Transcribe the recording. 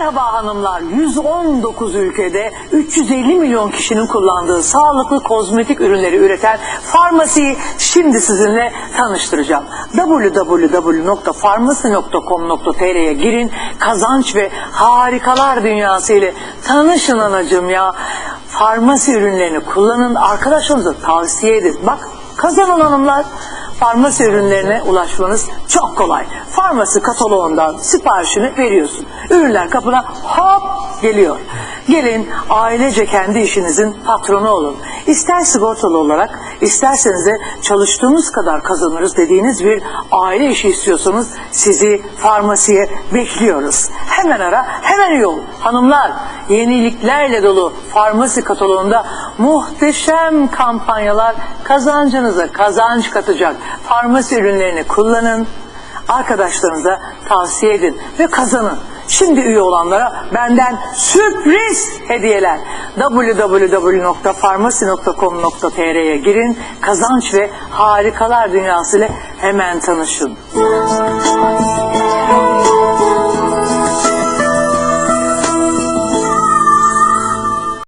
hanımlar 119 ülkede 350 milyon kişinin kullandığı sağlıklı kozmetik ürünleri üreten farmasiyi şimdi sizinle tanıştıracağım. www.farmasi.com.tr'ye girin kazanç ve harikalar dünyası ile tanışın anacığım ya. Farmasi ürünlerini kullanın arkadaşlarınıza tavsiye edin. Bak kazanın hanımlar farmasi ürünlerine ulaşmanız çok kolay. Farmasi kataloğundan siparişini veriyorsun. Ürünler kapına hop geliyor. Gelin ailece kendi işinizin patronu olun. İster sigortalı olarak isterseniz de çalıştığımız kadar kazanırız dediğiniz bir aile işi istiyorsanız sizi farmasiye bekliyoruz. Hemen ara hemen yol. Hanımlar yeniliklerle dolu farmasi kataloğunda muhteşem kampanyalar kazancınıza kazanç katacak. Farmasi ürünlerini kullanın, arkadaşlarınıza tavsiye edin ve kazanın. Şimdi üye olanlara benden sürpriz hediyeler. www.farmasi.com.tr'ye girin, kazanç ve harikalar dünyası ile hemen tanışın.